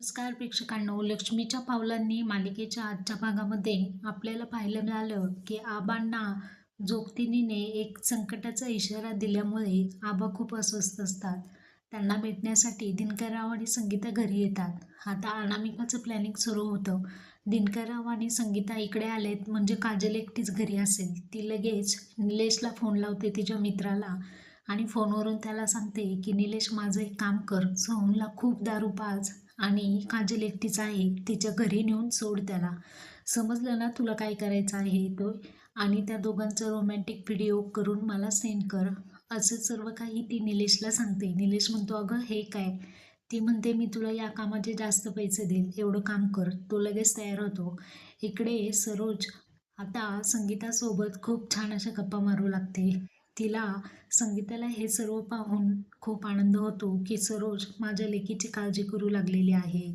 नमस्कार प्रेक्षकांनो लक्ष्मीच्या पावलांनी मालिकेच्या आजच्या भागामध्ये आपल्याला पाहायला मिळालं की आबांना जोगतिनीने एक संकटाचा इशारा दिल्यामुळे आबा खूप अस्वस्थ असतात. त्यांना भेटण्यासाठी दिनकरराव आणि संगीता घरी येतात. आता अनामिकाचं प्लॅनिंग सुरू होतं. दिनकरराव आणि संगीता इकडे आलेत म्हणजे काजल एकटीच घरी असेल. ती लगेच निलेशला फोन लावते तिच्या मित्राला आणि फोनवरून त्याला सांगते की निलेश माझं एक काम कर. सोहमला खूप दारू पाज. आणि काजल एकटीच आहे तिच्या घरी नेऊन सोड त्याला. समजलं ना तुला काय करायचं आहे तो आणि त्या दोघांचं रोमॅन्टिक व्हिडिओ करून मला सेंड कर. असं सर्व काही ती निलेशला सांगते. निलेश म्हणतो अगं हे काय? ती म्हणते मी तुला या कामाचे जास्त पैसे देईल. एवढं काम कर. तो लगेच तयार होतो. इकडे सरोज आता संगीतासोबत खूप छान अशा गप्पा मारू लागते. तिला संगीताला हे सर्व पाहून खूप आनंद होतो की सरोज माझ्या लेकीची काळजी करू लागलेली आहे.